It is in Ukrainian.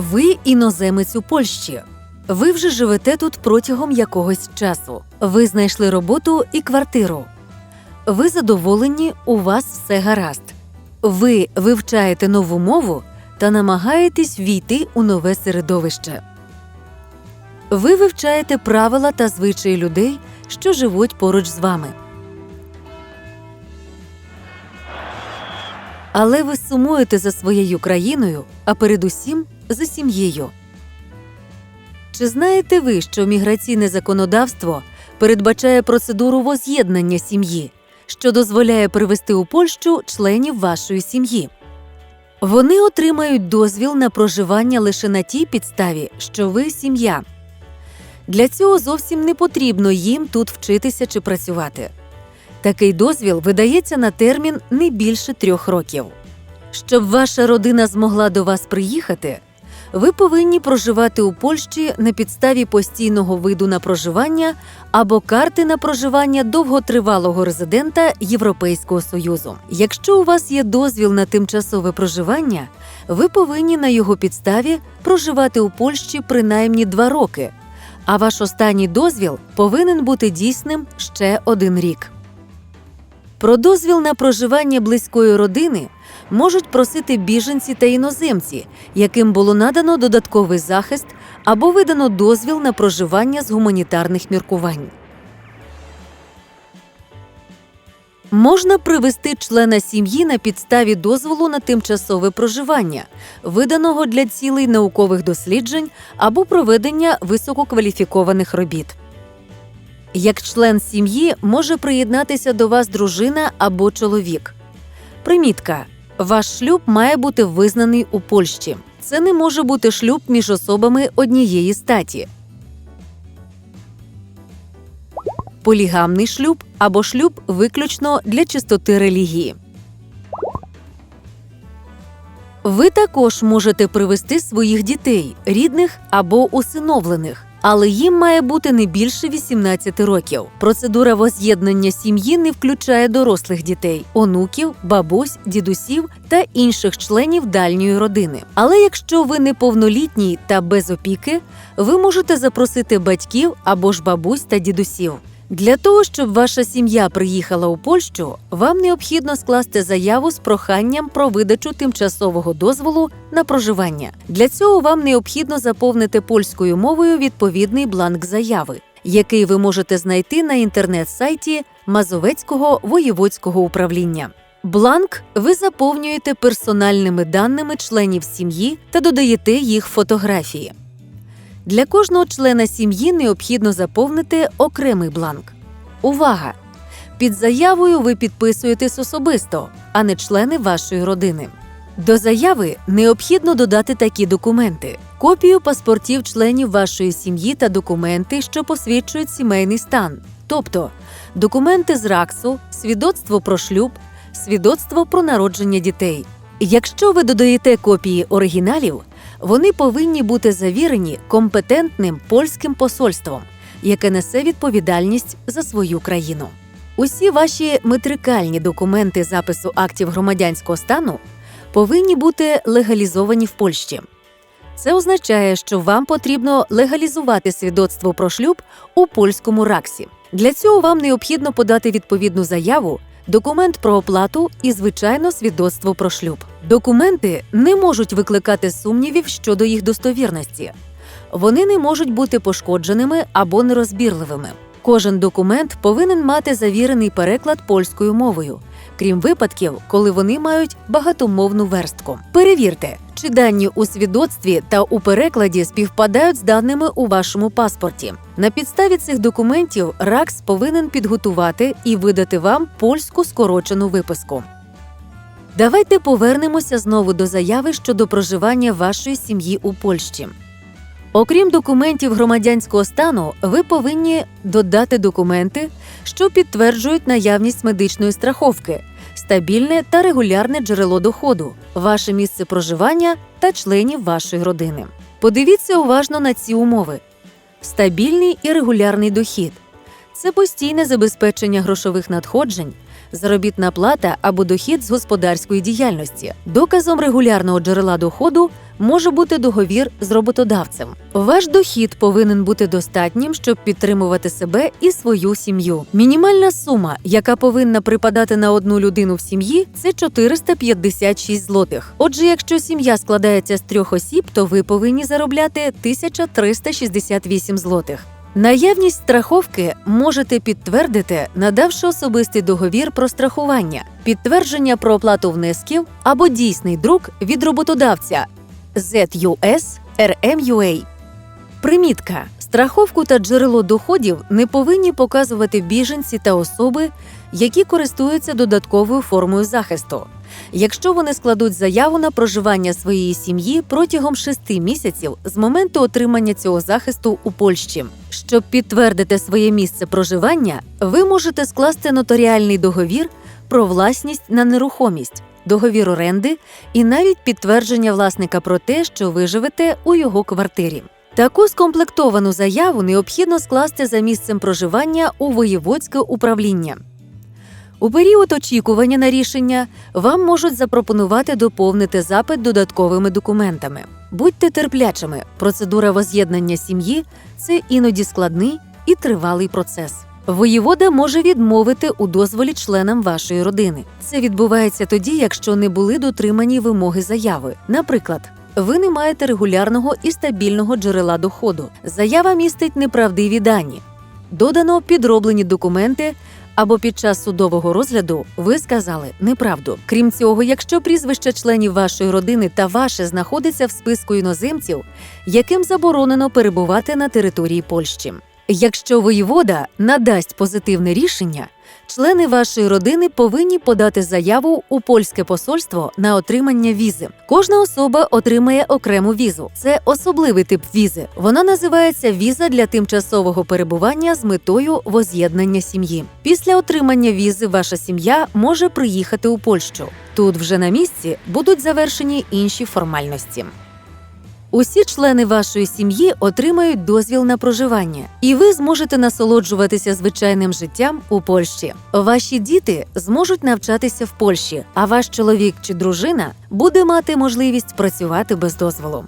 Ви іноземець у Польщі. Ви вже живете тут протягом якогось часу. Ви знайшли роботу і квартиру. Ви задоволені, у вас все гаразд. Ви вивчаєте нову мову та намагаєтесь війти у нове середовище. Ви вивчаєте правила та звичаї людей, що живуть поруч з вами. Але ви сумуєте за своєю країною, а передусім за сім'єю. Чи знаєте ви, що міграційне законодавство передбачає процедуру воз'єднання сім'ї, що дозволяє привезти у Польщу членів вашої сім'ї? Вони отримають дозвіл на проживання лише на тій підставі, що ви сім'я. Для цього зовсім не потрібно їм тут вчитися чи працювати. Такий дозвіл видається на термін не більше трьох років. Щоб ваша родина змогла до вас приїхати, ви повинні проживати у Польщі на підставі постійного виду на проживання або карти на проживання довготривалого резидента Європейського Союзу. Якщо у вас є дозвіл на тимчасове проживання, ви повинні на його підставі проживати у Польщі принаймні два роки, а ваш останній дозвіл повинен бути дійсним ще один рік. Про дозвіл на проживання близької родини можуть просити біженці та іноземці, яким було надано додатковий захист або видано дозвіл на проживання з гуманітарних міркувань. Можна привести члена сім'ї на підставі дозволу на тимчасове проживання, виданого для цілей наукових досліджень або проведення висококваліфікованих робіт. Як член сім'ї може приєднатися до вас дружина або чоловік. Примітка: ваш шлюб має бути визнаний у Польщі. Це не може бути шлюб між особами однієї статі. Полігамний шлюб або шлюб виключно для чистоти релігії. Ви також можете привести своїх дітей, рідних або усиновлених, але їм має бути не більше 18 років. Процедура воз'єднання сім'ї не включає дорослих дітей, онуків, бабусь, дідусів та інших членів дальньої родини. Але якщо ви неповнолітній та без опіки, ви можете запросити батьків або ж бабусь та дідусів. Для того, щоб ваша сім'я приїхала у Польщу, вам необхідно скласти заяву з проханням про видачу тимчасового дозволу на проживання. Для цього вам необхідно заповнити польською мовою відповідний бланк заяви, який ви можете знайти на інтернет-сайті Мазовецького воєводського управління. Бланк ви заповнюєте персональними даними членів сім'ї та додаєте їх фотографії. Для кожного члена сім'ї необхідно заповнити окремий бланк. Увага! Під заявою ви підписуєтесь особисто, а не члени вашої родини. До заяви необхідно додати такі документи: копію паспортів членів вашої сім'ї та документи, що посвідчують сімейний стан, тобто документи з РАКСу, свідоцтво про шлюб, свідоцтво про народження дітей. Якщо ви додаєте копії оригіналів, вони повинні бути завірені компетентним польським посольством, яке несе відповідальність за свою країну. Усі ваші метрикальні документи запису актів громадянського стану повинні бути легалізовані в Польщі. Це означає, що вам потрібно легалізувати свідоцтво про шлюб у польському РАКСі. Для цього вам необхідно подати відповідну заяву, документ про оплату і, звичайно, свідоцтво про шлюб. Документи не можуть викликати сумнівів щодо їх достовірності. Вони не можуть бути пошкодженими або нерозбірливими. Кожен документ повинен мати завірений переклад польською мовою, крім випадків, коли вони мають багатомовну верстку. Перевірте, чи дані у свідоцтві та у перекладі співпадають з даними у вашому паспорті. На підставі цих документів РАКС повинен підготувати і видати вам польську скорочену виписку. Давайте повернемося знову до заяви щодо проживання вашої сім'ї у Польщі. Окрім документів громадянського стану, ви повинні додати документи, що підтверджують наявність медичної страховки, стабільне та регулярне джерело доходу, ваше місце проживання та членів вашої родини. Подивіться уважно на ці умови: стабільний і регулярний дохід це постійне забезпечення грошових надходжень, заробітна плата або дохід з господарської діяльності. Доказом регулярного джерела доходу може бути договір з роботодавцем. Ваш дохід повинен бути достатнім, щоб підтримувати себе і свою сім'ю. Мінімальна сума, яка повинна припадати на одну людину в сім'ї, це 456 злотих. Отже, якщо сім'я складається з трьох осіб, то ви повинні заробляти 1368 злотих. Наявність страховки можете підтвердити, надавши особистий договір про страхування, підтвердження про оплату внесків або дійсний друк від роботодавця ZUS RMUA. Примітка: страховку та джерело доходів не повинні показувати біженці та особи, які користуються додатковою формою захисту. Якщо вони складуть заяву на проживання своєї сім'ї протягом шести місяців з моменту отримання цього захисту у Польщі. Щоб підтвердити своє місце проживання, ви можете скласти нотаріальний договір про власність на нерухомість, договір оренди і навіть підтвердження власника про те, що ви живете у його квартирі. Таку скомплектовану заяву необхідно скласти за місцем проживання у воєводське управління. У період очікування на рішення вам можуть запропонувати доповнити запит додатковими документами. Будьте терплячими. Процедура воз'єднання сім'ї це іноді складний і тривалий процес. Воєвода може відмовити у дозволі членам вашої родини. Це відбувається тоді, якщо не були дотримані вимоги заяви. Наприклад, ви не маєте регулярного і стабільного джерела доходу. Заява містить неправдиві дані. Додано підроблені документи або під час судового розгляду ви сказали неправду. Крім цього, якщо прізвище членів вашої родини та ваше знаходиться в списку іноземців, яким заборонено перебувати на території Польщі. Якщо воєвода надасть позитивне рішення, члени вашої родини повинні подати заяву у польське посольство на отримання візи. Кожна особа отримає окрему візу. Це особливий тип візи. Вона називається віза для тимчасового перебування з метою воз'єднання сім'ї. Після отримання візи ваша сім'я може приїхати у Польщу. Тут вже на місці будуть завершені інші формальності. Усі члени вашої сім'ї отримають дозвіл на проживання, і ви зможете насолоджуватися звичайним життям у Польщі. Ваші діти зможуть навчатися в Польщі, а ваш чоловік чи дружина буде мати можливість працювати без дозволу.